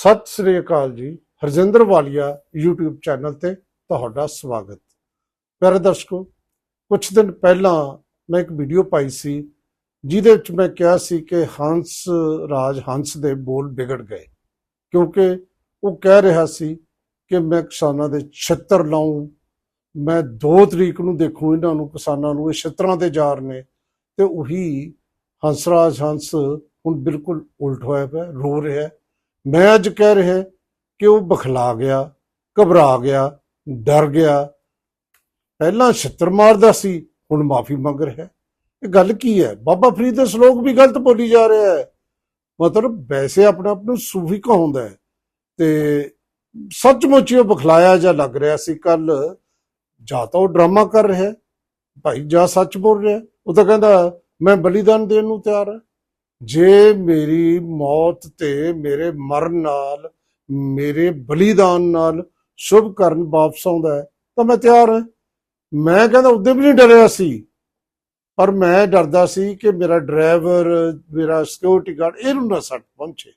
ਸਤਿ ਸ੍ਰੀ ਅਕਾਲ ਜੀ, ਹਰਜਿੰਦਰ ਵਾਲੀਆ YouTube channel ਤੇ ਤੁਹਾਡਾ ਸਵਾਗਤ ਪਿਆਰੇ ਦਰਸ਼ਕੋ ਕੁਝ ਦਿਨ ਪਹਿਲਾਂ ਮੈਂ ਇੱਕ ਵੀਡੀਓ ਪਾਈ ਸੀ, ਜਿਹਦੇ ਵਿੱਚ ਮੈਂ ਕਿਹਾ ਸੀ ਕਿ ਹੰਸ, ਰਾਜ ਹੰਸ ਦੇ ਬੋਲ ਵਿਗੜ ਗਏ, ਕਿਉਂਕਿ ਉਹ ਕਹਿ ਰਿਹਾ ਸੀ ਕਿ ਮੈਂ ਕਿਸਾਨਾਂ ਦੇ ਛਿੱਤਰ ਲਾਉਂ ਮੈਂ 2 ਤਰੀਕ ਨੂੰ ਦੇਖੂ ਇਹਨਾਂ ਨੂੰ, ਕਿਸਾਨਾਂ ਨੂੰ, ਇਹ ਛਿੱਤਰਾਂ ਦੇ ਜਾਰ ਨੇ, ਤੇ ਉਹੀ ਹੰਸਰਾਜ ਹੰਸ ਹੁਣ ਬਿਲਕੁਲ ਉਲਟ ਹੋਇਆ ਪਿਆ, ਰੋ ਰਿਹਾ ਹੈ। ਮੈਂ ਅੱਜ ਕਹਿ ਰਿਹਾ ਕਿ ਉਹ ਬਖਲਾ ਗਿਆ, ਘਬਰਾ ਗਿਆ, ਡਰ ਗਿਆ। ਪਹਿਲਾਂ ਛਿੱਤਰ ਮਾਰਦਾ ਸੀ, ਹੁਣ ਮਾਫੀ ਮੰਗ ਰਿਹਾ। ਇਹ ਗੱਲ ਕੀ ਹੈ? ਬਾਬਾ ਫਰੀਦ ਦੇ ਸ਼ਲੋਕ ਵੀ ਗਲਤ ਬੋਲੀ ਜਾ ਰਿਹਾ ਹੈ। ਮਤਲਬ ਵੈਸੇ ਆਪਣੇ ਆਪ ਨੂੰ ਸੂਫੀ ਕਹਾਉਂਦਾ ਹੈ। ਤੇ ਸੱਚਮੁੱਚ ਉਹ ਬਖਲਾਇਆ ਜਾਂ ਲੱਗ ਰਿਹਾ ਸੀ ਕੱਲ। ਜਾਂ ਤਾਂ ਉਹ ਡਰਾਮਾ ਕਰ ਰਿਹਾ ਭਾਈ ਜਾਂ ਸੱਚ ਬੋਲ ਰਿਹਾ ਉਹ ਤਾਂ ਕਹਿੰਦਾ, ਮੈਂ ਬਲੀਦਾਨ ਦੇਣ ਨੂੰ ਤਿਆਰ ਹਾਂ। ਜੇ ਮੇਰੀ ਮੌਤ ਤੇ ਮੇਰੇ ਮਰਨ ਨਾਲ, ਮੇਰੇ ਬਲੀਦਾਨ ਨਾਲ ਸ਼ੁਭ ਕਰਨ ਵਾਪਸ ਆਉਂਦਾ ਹੈ, ਤਾਂ ਮੈਂ ਤਿਆਰ ਹਾਂ। ਮੈਂ ਕਹਿੰਦਾ ਉਦੋਂ ਵੀ ਨਹੀਂ ਡਰਿਆ ਸੀ। ਪਰ ਮੈਂ ਡਰਦਾ ਸੀ ਕਿ ਮੇਰਾ ਡਰਾਈਵਰ, ਮੇਰਾ ਸਿਕਿਉਰਿਟੀ ਗਾਰਡ ਇਹਨੂੰ ਨਾ ਸੱਟ ਪਹੁੰਚੇ।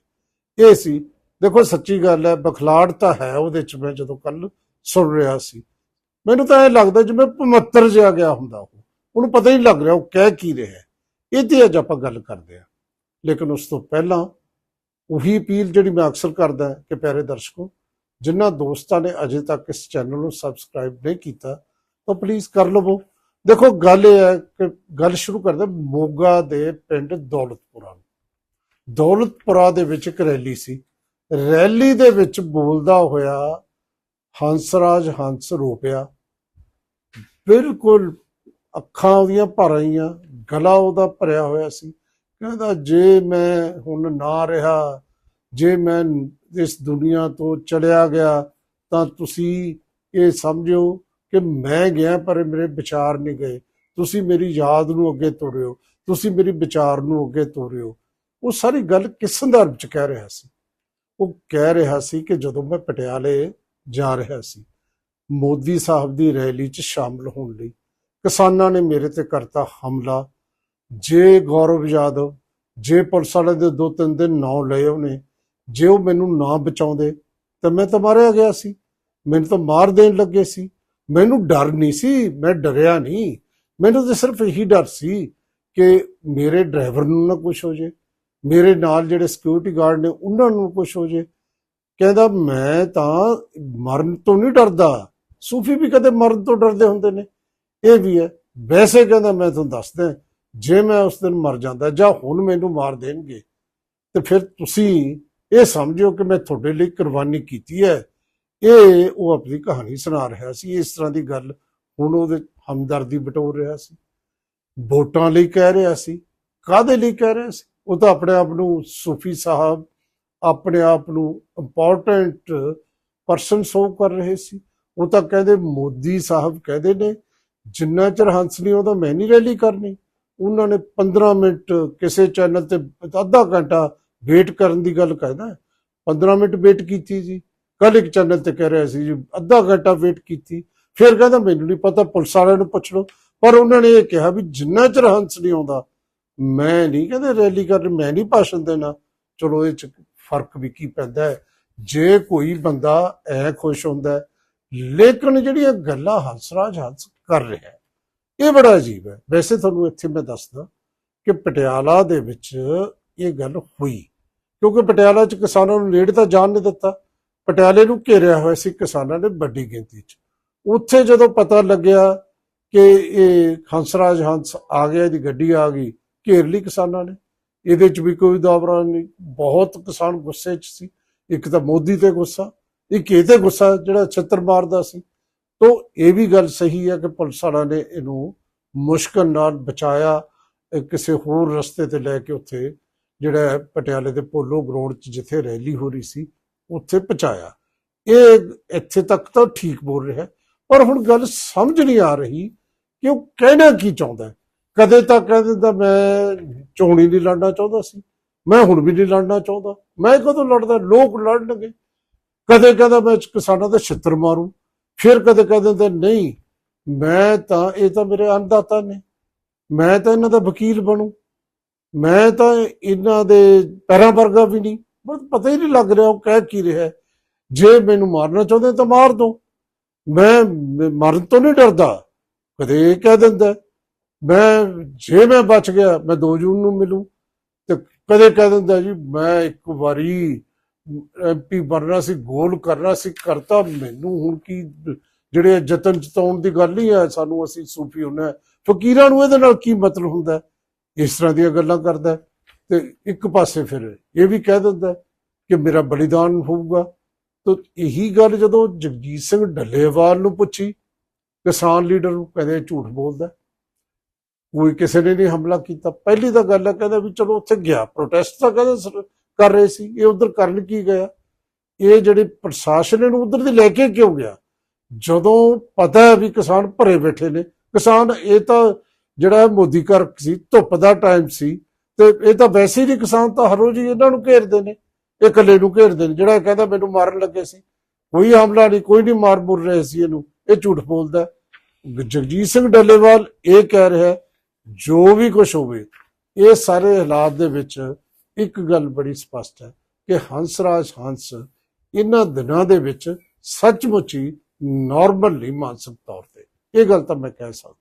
ਇਹ ਸੀ, ਦੇਖੋ ਸੱਚੀ ਗੱਲ ਹੈ, ਬਖਲਾੜ ਤਾਂ ਹੈ ਉਹਦੇ ਚ ਮੈਂ ਜਦੋਂ ਕੱਲ ਸੁਣ ਰਿਹਾ ਸੀ। ਮੈਨੂੰ ਤਾਂ ਇਹ ਲੱਗਦਾ ਜਿਵੇਂ ਪਮੱਤਰ ਜਿਹਾ ਗਿਆ ਹੁੰਦਾ ਉਹ। ਉਹਨੂੰ ਪਤਾ ਹੀ ਨਹੀਂ ਲੱਗ ਰਿਹਾ ਉਹ ਕਹਿ ਕੀ ਰਿਹਾ ਇਹ ਤੇ ਅੱਜ ਆਪਾਂ ਗੱਲ ਕਰਦੇ ਹਾਂ। ਲੇਕਿਨ ਉਸ ਤੋਂ ਪਹਿਲਾਂ ਉਹੀ ਅਪੀਲ ਜਿਹੜੀ ਮੈਂ ਅਕਸਰ ਕਰਦਾ ਕਿ ਪਿਆਰੇ ਦਰਸ਼ਕੋ, ਜਿਨ੍ਹਾਂ ਦੋਸਤਾਂ ਨੇ ਅਜੇ ਤੱਕ ਇਸ ਚੈਨਲ ਨੂੰ ਸਬਸਕ੍ਰਾਈਬ ਨਹੀਂ ਕੀਤਾ, ਤਾਂ ਪਲੀਜ਼ ਕਰ ਲਵੋ। ਦੇਖੋ, ਗੱਲ ਇਹ ਹੈ ਕਿ ਗੱਲ ਸ਼ੁਰੂ ਕਰਦੇ ਮੋਗਾ ਦੇ ਪਿੰਡ ਦੌਲਤਪੁਰਾ ਦੌਲਤਪੁਰਾ ਦੇ ਵਿੱਚ ਇੱਕ ਰੈਲੀ ਸੀ। ਰੈਲੀ ਦੇ ਵਿੱਚ ਬੋਲਦਾ ਹੋਇਆ ਹੰਸਰਾਜ ਹੰਸ ਰੋਪਿਆ। ਬਿਲਕੁਲ ਅੱਖਾਂ ਉਹਦੀਆਂ ਭਰ ਆਈਆਂ, ਗਲਾ ਉਹਦਾ ਭਰਿਆ ਹੋਇਆ ਸੀ। ਕਹਿੰਦਾ, ਜੇ ਮੈਂ ਹੁਣ ਨਾ ਰਿਹਾ, ਜੇ ਮੈਂ ਇਸ ਦੁਨੀਆ ਤੋਂ ਚਲਿਆ ਗਿਆ, ਤਾਂ ਤੁਸੀਂ ਇਹ ਸਮਝੋ ਕਿ ਮੈਂ ਗਿਆ, ਪਰ ਮੇਰੇ ਵਿਚਾਰ ਨਹੀਂ ਗਏ। ਤੁਸੀਂ ਮੇਰੀ ਯਾਦ ਨੂੰ ਅੱਗੇ ਤੋਰਿਓ, ਤੁਸੀਂ ਮੇਰੀ ਵਿਚਾਰ ਨੂੰ ਅੱਗੇ ਤੋਰਿਓ। ਉਹ ਸਾਰੀ ਗੱਲ ਕਿਸ ਸੰਦਰਭ ਚ ਕਹਿ ਰਿਹਾ ਸੀ? ਉਹ ਕਹਿ ਰਿਹਾ ਸੀ ਕਿ ਜਦੋਂ ਮੈਂ ਪਟਿਆਲੇ ਜਾ ਰਿਹਾ ਸੀ, ਮੋਦੀ ਸਾਹਿਬ ਦੀ ਰੈਲੀ 'ਚ ਸ਼ਾਮਲ ਹੋਣ ਲਈ, ਕਿਸਾਨਾਂ ਨੇ ਮੇਰੇ ਤੇ ਕਰਤਾ ਹਮਲਾ ਜੇ ਗੌਰਵ ਯਾਦਵ, ਜੇ ਪੁਲਿਸ ਵਾਲੇ ਦੇ ਦੋ ਤਿੰਨ ਦਿਨ ਨਾਂ ਲਏ ਉਹਨੇ, ਜੇ ਉਹ ਮੈਨੂੰ ਨਾ ਬਚਾਉਂਦੇ, ਤਾਂ ਮੈਂ ਤਾਂ ਮਾਰਿਆ ਗਿਆ ਸੀ। ਮੈਨੂੰ ਤਾਂ ਮਾਰ ਦੇਣ ਲੱਗੇ ਸੀ। ਮੈਨੂੰ ਡਰ ਨਹੀਂ ਸੀ, ਮੈਂ ਡਰਿਆ ਨਹੀਂ। ਮੈਨੂੰ ਤਾਂ ਸਿਰਫ ਇਹੀ ਡਰ ਸੀ ਕਿ ਮੇਰੇ ਡਰਾਈਵਰ ਨੂੰ ਨਾ ਕੁਝ ਹੋ ਜੇ, ਮੇਰੇ ਨਾਲ ਜਿਹੜੇ ਸਿਕਿਉਰਿਟੀ ਗਾਰਡ ਨੇ ਉਹਨਾਂ ਨੂੰ ਕੁਝ ਹੋ ਜੇ। ਕਹਿੰਦਾ, ਮੈਂ ਤਾਂ ਮਰਨ ਤੋਂ ਨਹੀਂ ਡਰਦਾ। ਸੂਫੀ ਵੀ ਕਦੇ ਮਰਨ ਤੋਂ ਡਰਦੇ ਹੁੰਦੇ ਨੇ। ਇਹ ਵੀ ਹੈ। ਵੈਸੇ ਕਹਿੰਦਾ, ਮੈਂ ਤੁਹਾਨੂੰ ਦੱਸਦਾ ਜੇ ਮੈਂ ਉਸ ਦਿਨ ਮਰ ਜਾਂਦਾ ਜਾਂ ਹੁਣ ਮੈਨੂੰ ਮਾਰ ਦੇਣਗੇ, ਤੇ ਫਿਰ ਤੁਸੀਂ ਇਹ ਸਮਝਿਓ ਕਿ ਮੈਂ ਤੁਹਾਡੇ ਲਈ ਕੁਰਬਾਨੀ ਕੀਤੀ ਹੈ। ਇਹ ਉਹ ਆਪਣੀ ਕਹਾਣੀ ਸੁਣਾ ਰਿਹਾ ਸੀ। ਇਸ ਤਰ੍ਹਾਂ ਦੀ ਗੱਲ ਹੁਣ ਉਹਦੇ ਹਮਦਰਦੀ ਬਟੋਰ ਰਿਹਾ ਸੀ। ਵੋਟਾਂ ਲਈ ਕਹਿ ਰਿਹਾ ਸੀ। ਕਾਦੇ ਲਈ ਕਹਿ ਰਿਹਾ ਸੀ? ਉਹ ਤਾਂ ਆਪਣੇ ਆਪ ਨੂੰ ਸੂਫੀ ਸਾਹਿਬ ਆਪਣੇ ਆਪ ਨੂੰ ਇੰਪੋਰਟੈਂਟ ਪਰਸਨ ਸੋ ਕਰ ਰਹੇ ਸੀ। ਉਹ ਤਾਂ ਕਹਿੰਦੇ ਮੋਦੀ ਸਾਹਿਬ ਕਹਿੰਦੇ ਨੇ, ਜਿੰਨਾ ਚਿਰ ਹੰਸ ਨਹੀਂ, ਉਹਦਾ ਮੈਂ ਨਹੀਂ ਰੈਲੀ ਕਰਨੀ। ਉਹਨਾਂ ਨੇ 15 ਮਿੰਟ ਕਿਸੇ ਚੈਨਲ ਤੇ ਅੱਧਾ ਘੰਟਾ ਵੇਟ ਕਰਨ ਦੀ ਗੱਲ ਕਹਿੰਦਾ 15 ਮਿੰਟ ਵੇਟ ਕੀਤੀ ਜੀ ਕੱਲ ਇੱਕ ਚੈਨਲ ਤੇ ਕਹਿ ਰਿਹਾ ਸੀ ਜੀ, ਅੱਧਾ ਘੰਟਾ ਵੇਟ ਕੀਤੀ। ਫਿਰ ਕਹਿੰਦਾ, ਮੈਨੂੰ ਨਹੀਂ ਪਤਾ, ਪੁਲਿਸ ਵਾਲਿਆਂ ਨੂੰ ਪੁੱਛ ਲਓ। ਪਰ ਉਹਨਾਂ ਨੇ ਇਹ ਕਿਹਾ ਵੀ ਜਿੰਨਾ ਚਿਰ ਹੰਸ ਨਹੀਂ ਆਉਂਦਾ, ਮੈਂ ਨਹੀਂ ਕਹਿੰਦੇ ਰੈਲੀ ਕਰਨੀ, ਮੈਂ ਨਹੀਂ ਭਾਸ਼ਣ ਦੇਣਾ। ਚਲੋ, ਇਹ ਚ ਫ਼ਰਕ ਵੀ ਕੀ ਪੈਂਦਾ ਹੈ? ਜੇ ਕੋਈ ਬੰਦਾ ਐ ਖੁਸ਼ ਹੁੰਦਾ ਲੇਕਿਨ ਜਿਹੜੀਆਂ ਗੱਲਾਂ ਹੰਸਰਾਜ ਹੰਸ ਕਰ ਰਿਹਾ ਇਹ ਬੜਾ ਅਜੀਬ ਹੈ। ਵੈਸੇ ਤੁਹਾਨੂੰ ਇੱਥੇ ਮੈਂ ਦੱਸਦਾ ਕਿ ਪਟਿਆਲਾ ਦੇ ਵਿੱਚ ਇਹ ਗੱਲ ਹੋਈ, ਕਿਉਂਕਿ ਪਟਿਆਲਾ 'ਚ ਕਿਸਾਨਾਂ ਨੂੰ ਨੇੜ ਤਾਂ ਜਾਣ ਨਹੀਂ ਦਿੱਤਾ। ਪਟਿਆਲੇ ਨੂੰ ਘੇਰਿਆ ਹੋਇਆ ਸੀ ਕਿਸਾਨਾਂ ਨੇ ਵੱਡੀ ਗਿਣਤੀ 'ਚ। ਉੱਥੇ ਜਦੋਂ ਪਤਾ ਲੱਗਿਆ ਕਿ ਇਹ ਹੰਸਰਾਜ ਹੰਸ ਆ ਗਿਆ, ਇਹਦੀ ਗੱਡੀ ਆ ਗਈ, ਘੇਰ ਲਈ ਕਿਸਾਨਾਂ ਨੇ। ਇਹਦੇ 'ਚ ਵੀ ਕੋਈ ਦਾਵਰਾ ਨਹੀਂ। ਬਹੁਤ ਕਿਸਾਨ ਗੁੱਸੇ 'ਚ ਸੀ। ਇੱਕ ਤਾਂ ਮੋਦੀ ਤੇ ਗੁੱਸਾ, ਇੱਕ ਇਹ ਤੇ ਗੁੱਸਾ ਜਿਹੜਾ ਛੱਤਰ ਮਾਰਦਾ ਸੀ। ਤੋ ਇਹ ਵੀ ਗੱਲ ਸਹੀ ਹੈ ਕਿ ਪੁਲਿਸ ਵਾਲਿਆਂ ਨੇ ਇਹਨੂੰ ਮੁਸ਼ਕਲ ਨਾਲ ਬਚਾਇਆ ਕਿਸੇ ਹੋਰ ਰਸਤੇ ਤੇ ਲੈ ਕੇ ਉੱਥੇ ਜਿਹੜਾ ਪਟਿਆਲੇ ਦੇ ਪੋਲੋ ਗਰਾਊਂਡ 'ਚ ਜਿੱਥੇ ਰੈਲੀ ਹੋ ਰਹੀ ਸੀ, ਉੱਥੇ ਪਹੁੰਚਾਇਆ। ਇਹ ਇੱਥੇ ਤੱਕ ਤਾਂ ਠੀਕ ਬੋਲ ਰਿਹਾ ਪਰ ਹੁਣ ਗੱਲ ਸਮਝ ਨਹੀਂ ਆ ਰਹੀ ਕਿ ਉਹ ਕਹਿਣਾ ਕੀ ਚਾਹੁੰਦਾ ਕਦੇ ਤਾਂ ਕਹਿ ਦਿੰਦਾ, ਮੈਂ ਚੋਣੀ ਨਹੀਂ ਲੜਨਾ ਚਾਹੁੰਦਾ ਸੀ, ਮੈਂ ਹੁਣ ਵੀ ਨਹੀਂ ਲੜਨਾ ਚਾਹੁੰਦਾ, ਮੈਂ ਕਦੋਂ ਲੜਦਾ, ਲੋਕ ਲੜਨਗੇ। ਕਦੇ ਕਹਿੰਦਾ, ਮੈਂ ਕਿਸਾਨਾਂ ਦਾ ਛਿੱਤਰ ਮਾਰੂ ਫਿਰ ਕਦੇ ਕਹਿ ਦਿੰਦੇ ਨਹੀਂ, ਮੈਂ ਤਾਂ, ਇਹ ਤਾਂ ਮੇਰੇ ਅੰਨਦਾਤਾ ਨੇ। ਮੈਂ ਤਾਂ ਇਹਨਾਂ ਦਾ ਵਕੀਲ ਬਣੂ। ਮੈਂ ਤਾਂ ਇਹਨਾਂ ਦੇ ਪੈਰਾਂ ਵਰਗਾ ਵੀ ਨਹੀਂ। ਮੈਨੂੰ ਪਤਾ ਹੀ ਨਹੀਂ ਲੱਗ ਰਿਹਾ ਉਹ ਕਹਿ ਕੀ ਰਿਹਾ। ਜੇ ਮੈਨੂੰ ਮਾਰਨਾ ਚਾਹੁੰਦੇ ਤਾਂ ਮਾਰ ਦੋ। ਮੈਂ ਮਰਨ ਤੋਂ ਨਹੀਂ ਡਰਦਾ। ਕਦੇ ਇਹ ਕਹਿ ਦਿੰਦਾ, ਮੈਂ, ਜੇ ਮੈਂ ਬਚ ਗਿਆ, ਮੈਂ 2 ਜੂਨ ਨੂੰ ਮਿਲੂ। ਤੇ ਕਦੇ ਕਹਿ ਦਿੰਦਾ ਜੀ, ਮੈਂ ਇੱਕ ਵਾਰੀ ਐਮਪੀ ਬਣਨਾ ਸੀ, ਗੋਲ ਕਰਨਾ ਸੀ, ਕਰਤਾ ਮੈਨੂੰ। ਹੁਣ ਕੀ ਜਿਹੜੇ ਜਤਨ ਚਤਾਉਣ ਦੀ ਗੱਲ ਨਹੀਂ ਹੈ, ਸਾਨੂੰ ਅਸੀਂ ਸੂਫੀ ਹੁੰਨਾ ਫਕੀਰਾਂ ਨੂੰ ਇਹਦੇ ਨਾਲ ਕੀ ਮਤਲਬ ਹੁੰਦਾ ਇਸ ਤਰ੍ਹਾਂ ਦੀਆਂ ਗੱਲਾਂ ਕਰਦਾ ਤੇ ਇੱਕ ਪਾਸੇ ਫਿਰ ਇਹ ਵੀ ਕਹਿ ਦਿੰਦਾ ਕਿ ਮੇਰਾ ਬਲੀਦਾਨ ਹੋਊਗਾ। ਤਾਂ ਇਹੀ ਗੱਲ ਜਦੋਂ ਜਗਜੀਤ ਸਿੰਘ ਢੱਲੇਵਾਲ ਨੂੰ ਪੁੱਛੀ, ਕਿਸਾਨ ਲੀਡਰ ਨੂੰ ਕਹਿੰਦੇ ਝੂਠ ਬੋਲਦਾ ਕੋਈ ਕਿਸੇ ਨੇ ਨਹੀਂ ਹਮਲਾ ਕੀਤਾ। ਪਹਿਲੀ ਤਾਂ ਗੱਲ ਹੈ, ਕਹਿੰਦਾ ਵੀ ਚਲੋ ਉੱਥੇ ਗਿਆ। ਪ੍ਰੋਟੈਸਟ ਤਾਂ ਕਹਿੰਦੇ ਕਰ ਰਹੇ ਸੀ, ਇਹ ਉਧਰ ਕਰਨ ਕੀ ਗਿਆ? ਇਹ ਜਿਹੜੇ ਪ੍ਰਸ਼ਾਸਨ ਇਹਨੂੰ ਉਧਰ ਦੇ ਲੈ ਕੇ ਕਿਉਂ ਗਿਆ? ਜਦੋਂ ਪਤਾ ਹੈ ਵੀ ਕਿਸਾਨ ਭਰੇ ਬੈਠੇ ਨੇ, ਕਿਸਾਨ ਇਹ ਤਾਂ ਜਿਹੜਾ ਮੋਦੀ ਘਰ ਸੀ, ਧੁੱਪ ਦਾ ਟਾਈਮ ਸੀ, ਤੇ ਇਹ ਤਾਂ ਵੈਸੇ ਹੀ ਕਿਸਾਨ ਤਾਂ ਹਰ ਰੋਜ਼ ਹੀ ਇਹਨਾਂ ਨੂੰ ਘੇਰਦੇ ਨੇ, ਇਹ ਇਕੱਲੇ ਨੂੰ ਘੇਰਦੇ ਨੇ, ਜਿਹੜਾ ਕਹਿੰਦਾ ਮੈਨੂੰ ਮਾਰਨ ਲੱਗੇ ਸੀ। ਕੋਈ ਹਮਲਾ ਨਹੀਂ, ਕੋਈ ਨਹੀਂ ਮਾਰ ਮੁਰ ਰਹੇ ਸੀ ਇਹਨੂੰ, ਇਹ ਝੂਠ ਬੋਲਦਾ ਜਗਜੀਤ ਸਿੰਘ ਡੱਲੇਵਾਲ ਇਹ ਕਹਿ ਰਿਹਾ ਜੋ ਵੀ ਕੁਝ ਹੋਵੇ, ਇਹ ਸਾਰੇ ਹਾਲਾਤ ਦੇ ਵਿੱਚ ਇੱਕ ਗੱਲ ਬੜੀ ਸਪਸ਼ਟ ਹੈ ਕਿ ਹੰਸਰਾਜ ਹੰਸ ਇਹਨਾਂ ਦਿਨਾਂ ਦੇ ਵਿੱਚ ਸੱਚਮੁੱਚ ਹੀ ਨਾਰਮਲ ਨਹੀਂ ਮਾਨਸਿਕ ਤੌਰ ਤੇ। ਇਹ ਗੱਲ ਤਾਂ ਮੈਂ ਕਹਿ ਸਕਦਾ।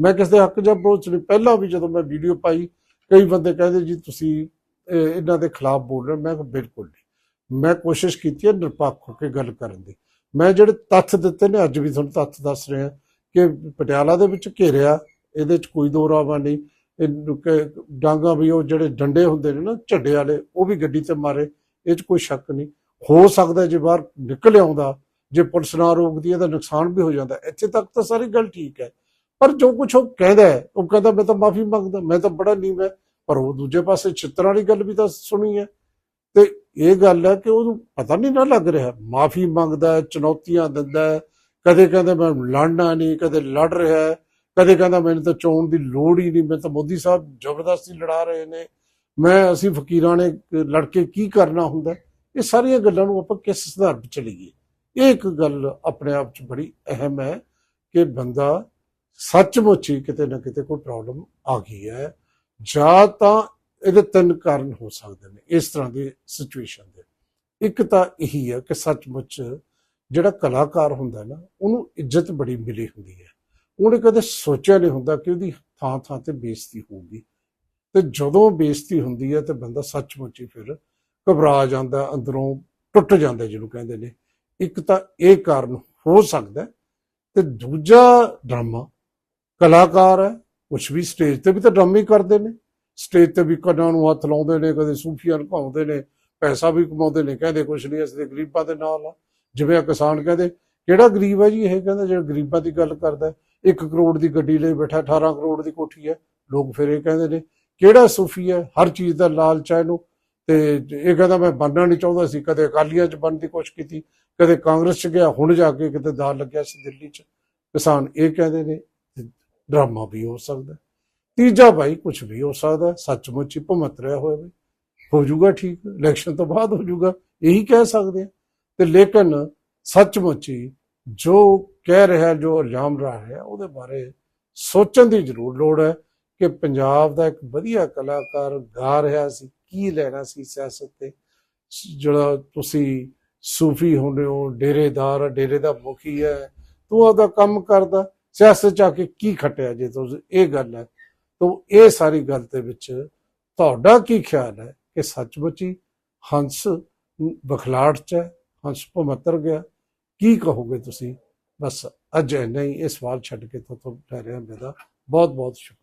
ਮੈਂ ਕਿਸੇ ਦੇ ਹੱਕ ਜਾਂ ਅਪਰੋਚ ਨਹੀਂ। ਪਹਿਲਾਂ ਵੀ ਜਦੋਂ ਮੈਂ ਵੀਡੀਓ ਪਾਈ, ਕਈ ਬੰਦੇ ਕਹਿੰਦੇ, ਜੀ, ਤੁਸੀਂ ਇਹਨਾਂ ਦੇ ਖਿਲਾਫ ਬੋਲ ਰਹੇ ਹੋ। ਮੈਂ ਕਿਹਾ, ਬਿਲਕੁਲ ਨਹੀਂ। ਮੈਂ ਕੋਸ਼ਿਸ਼ ਕੀਤੀ ਹੈ ਨਿਰਪੱਖ ਹੋ ਕੇ ਗੱਲ ਕਰਨ ਦੀ। ਮੈਂ ਜਿਹੜੇ ਤੱਥ ਦਿੱਤੇ ਨੇ, ਅੱਜ ਵੀ ਤੁਹਾਨੂੰ ਤੱਥ ਦੱਸ ਰਿਹਾ ਕਿ ਪਟਿਆਲਾ ਦੇ ਵਿੱਚ ਘੇਰਿਆ, ਇਹਦੇ 'ਚ ਕੋਈ ਦੋ ਰਾਵਾ ਨਹੀਂ। ਇਹ ਕਿ ਡਾਂਗਾ ਵੀ ਉਹ ਜਿਹੜੇ ਡੰਡੇ ਹੁੰਦੇ ਨੇ ਨਾ, ਝੱਡੇ ਵਾਲੇ, ਉਹ ਵੀ ਗੱਡੀ ਤੇ ਮਾਰੇ, ਇਹ 'ਚ ਕੋਈ ਸ਼ੱਕ ਨਹੀਂ। ਹੋ ਸਕਦਾ ਜੇ ਬਾਹਰ ਨਿਕਲ ਆਉਂਦਾ, ਜੇ ਪੁਲਿਸ ਨਾ ਰੋਕਦੀ ਹੈ ਤਾਂ ਨੁਕਸਾਨ ਵੀ ਹੋ ਜਾਂਦਾ। ਇੱਥੇ ਤੱਕ ਤਾਂ ਸਾਰੀ ਗੱਲ ਠੀਕ ਹੈ। ਪਰ ਜੋ ਕੁਝ ਉਹ ਕਹਿੰਦਾ ਹੈ, ਉਹ ਕਹਿੰਦਾ, ਮੈਂ ਤਾਂ ਮਾਫੀ ਮੰਗਦਾ, ਮੈਂ ਤਾਂ ਬੜਾ ਨੀਵਾਂ ਪਰ ਉਹ ਦੂਜੇ ਪਾਸੇ ਚਿੱਤਰਾਂ ਵਾਲੀ ਗੱਲ ਵੀ ਤਾਂ ਸੁਣੀ ਹੈ। ਤੇ ਇਹ ਗੱਲ ਹੈ ਕਿ ਉਹਨੂੰ ਪਤਾ ਨਹੀਂ ਨਾ ਲੱਗ ਰਿਹਾ, ਮਾਫੀ ਮੰਗਦਾ, ਚੁਣੌਤੀਆਂ ਦਿੰਦਾ ਕਦੇ ਕਹਿੰਦਾ, ਮੈਂ ਲੜਨਾ ਨਹੀਂ, ਕਦੇ ਲੜ ਰਿਹਾ ਕਦੇ ਕਹਿੰਦਾ ਮੈਨੂੰ ਤਾਂ ਚੋਣ ਦੀ ਲੋੜ ਹੀ ਨਹੀਂ, ਮੈਂ ਤਾਂ ਮੋਦੀ ਸਾਹਿਬ ਜ਼ਬਰਦਸਤੀ ਲੜਾ ਰਹੇ ਨੇ। ਮੈਂ, ਅਸੀਂ ਫਕੀਰਾਂ ਨੇ ਲੜ ਕੇ ਕੀ ਕਰਨਾ ਹੁੰਦਾ? ਇਹ ਸਾਰੀਆਂ ਗੱਲਾਂ ਨੂੰ ਆਪਾਂ ਕਿਸ ਸੁਧਾਰ ਵਿੱਚ ਚਲੀਏ? ਇਹ ਇੱਕ ਗੱਲ ਆਪਣੇ ਆਪ 'ਚ ਬੜੀ ਅਹਿਮ ਹੈ ਕਿ ਬੰਦਾ ਸੱਚਮੁੱਚ ਹੀ ਕਿਤੇ ਨਾ ਕਿਤੇ ਕੋਈ ਪ੍ਰੋਬਲਮ ਆ ਗਈ ਹੈ, ਜਾਂ ਤਾਂ ਇਹਦੇ ਤਿੰਨ ਕਾਰਨ ਹੋ ਸਕਦੇ ਨੇ ਇਸ ਤਰ੍ਹਾਂ ਦੀ ਸਿਚੁਏਸ਼ਨ ਦੇ। ਇੱਕ ਤਾਂ ਇਹੀ ਹੈ ਕਿ ਸੱਚਮੁੱਚ ਜਿਹੜਾ ਕਲਾਕਾਰ ਹੁੰਦਾ ਨਾ, ਉਹਨੂੰ ਇੱਜ਼ਤ ਬੜੀ ਮਿਲੀ ਹੁੰਦੀ ਹੈ। ਉਹਨੇ ਕਦੇ ਸੋਚਿਆ ਨਹੀਂ ਹੁੰਦਾ ਕਿ ਉਹਦੀ ਥਾਂ ਥਾਂ ਤੇ ਬੇਇੱਜ਼ਤੀ ਹੋਊਗੀ ਤੇ ਜਦੋਂ ਬੇਇੱਜ਼ਤੀ ਹੁੰਦੀ ਹੈ ਤੇ ਬੰਦਾ ਸੱਚਮੁੱਚ ਹੀ ਫਿਰ ਘਬਰਾ ਜਾਂਦਾ, ਅੰਦਰੋਂ ਟੁੱਟ ਜਾਂਦਾ ਜਿਹਨੂੰ ਕਹਿੰਦੇ ਨੇ। ਇੱਕ ਤਾਂ ਇਹ ਕਾਰਨ ਹੋ ਸਕਦਾ ਤੇ ਦੂਜਾ ਡਰਾਮਾ ਕਲਾਕਾਰ ਹੈ, ਕੁਛ ਵੀ ਸਟੇਜ ਤੇ ਵੀ ਤਾਂ ਡਰਾਮੇ ਹੀ ਕਰਦੇ ਨੇ। ਸਟੇਜ ਤੇ ਵੀ ਕੰਨਾਂ ਨੂੰ ਹੱਥ ਲਾਉਂਦੇ ਨੇ, ਕਦੇ ਸੂਫੀਆਂ ਨੂੰ ਭਾਉਂਦੇ ਨੇ, ਪੈਸਾ ਵੀ ਕਮਾਉਂਦੇ ਨੇ, ਕਹਿੰਦੇ ਕੁਛ ਨਹੀਂ, ਅਸੀਂ ਗਰੀਬਾਂ ਦੇ ਨਾਲ ਆ। ਜਿਵੇਂ ਆ ਕਿਸਾਨ ਕਹਿੰਦੇ, ਕਿਹੜਾ ਗਰੀਬ ਹੈ ਜੀ? ਇਹ ਕਹਿੰਦਾ ਜਿਹੜਾ ਗਰੀਬਾਂ ਦੀ ਗੱਲ ਕਰਦਾ 1 ਕਰੋੜ ਦੀ ਗੱਡੀ ਲਈ ਬੈਠਾ 18 ਕਰੋੜ ਦੀ ਕੋਠੀ ਹੈ। ਲੋਕ ਫਿਰ ਇਹ ਕਹਿੰਦੇ ਨੇ ਕਿਹੜਾ ਸੂਫੀ ਹੈ? ਹਰ ਚੀਜ਼ ਦਾ ਲਾਲਚ ਹੈ ਇਹਨੂੰ। ਤੇ ਇਹ ਕਹਿੰਦਾ ਮੈਂ ਬਣਨਾ ਨਹੀਂ ਚਾਹੁੰਦਾ ਸੀ। ਕਦੇ ਅਕਾਲੀਆਂ 'ਚ ਬਣਨ ਦੀ ਕੋਸ਼ਿਸ਼ ਕੀਤੀ ਕਦੇ ਕਾਂਗਰਸ 'ਚ ਗਿਆ ਹੁਣ ਜਾ ਕੇ ਕਿਤੇ ਦਾਲ ਲੱਗਿਆ ਸੀ ਦਿੱਲੀ 'ਚ। ਕਿਸਾਨ ਇਹ ਕਹਿੰਦੇ ਨੇ ਡਰਾਮਾ ਵੀ ਹੋ ਸਕਦਾ ਤੀਜਾ ਭਾਈ ਕੁਝ ਵੀ ਹੋ ਸਕਦਾ ਹੈ, ਸੱਚਮੁੱਚ ਹੀ ਭਮਤ ਰਿਹਾ ਹੋਵੇ ਹੋ ਜਾਊਗਾ ਠੀਕ। ਇਲੈਕਸ਼ਨ ਤੋਂ ਬਾਅਦ ਹੋ ਜਾਊਗਾ। ਇਹੀ ਕਹਿ ਸਕਦੇ ਆ ਤੇ ਲੇਕਿਨ ਸੱਚਮੁੱਚ ਹੀ ਜੋ ਕਹਿ ਰਿਹਾ, ਜੋ ਇਲਜ਼ਾਮ ਲਾ ਰਿਹਾ, ਉਹਦੇ ਬਾਰੇ ਸੋਚਣ ਦੀ ਜ਼ਰੂਰ ਲੋੜ ਹੈ ਕਿ ਪੰਜਾਬ ਦਾ ਇੱਕ ਵਧੀਆ ਕਲਾਕਾਰ ਗਾ ਰਿਹਾ ਸੀ, ਕੀ ਲੈਣਾ ਸੀ ਸਿਆਸਤ ਤੇ। ਜਿਹੜਾ ਤੁਸੀਂ ਸੂਫੀ ਹੁੰਦੇ ਹੋ, ਡੇਰੇਦਾਰ ਡੇਰੇ ਦਾ ਮੁਖੀ ਹੈ, ਤੂੰ ਆਪਦਾ ਕੰਮ ਕਰਦਾ, ਸਿਆਸਤ ਚ ਆ ਕੇ ਕੀ ਖਟਿਆ ਜੇ ਤੁਸੀਂ? ਇਹ ਗੱਲ ਹੈ। ਤਾਂ ਇਹ ਸਾਰੀ ਗੱਲ ਦੇ ਵਿੱਚ ਤੁਹਾਡਾ ਕੀ ਖਿਆਲ ਹੈ ਕਿ ਸੱਚਮੁੱਚ ਹੀ ਹੰਸ ਬਖਲਾੜ ਚ ਹੈ, ਹੰਸ ਭਮਤਰ ਗਿਆ ਕੀ ਕਹੋਗੇ ਤੁਸੀਂ? ਬਸ ਅੱਜ ਇੰਨਾ ਹੀ, ਇਹ ਸਵਾਲ ਛੱਡ ਕੇ ਤੋਂ ਠਹਿਰਿਆ ਮੇਰਾ। ਬਹੁਤ ਬਹੁਤ ਸ਼ੁਕਰੀਆ।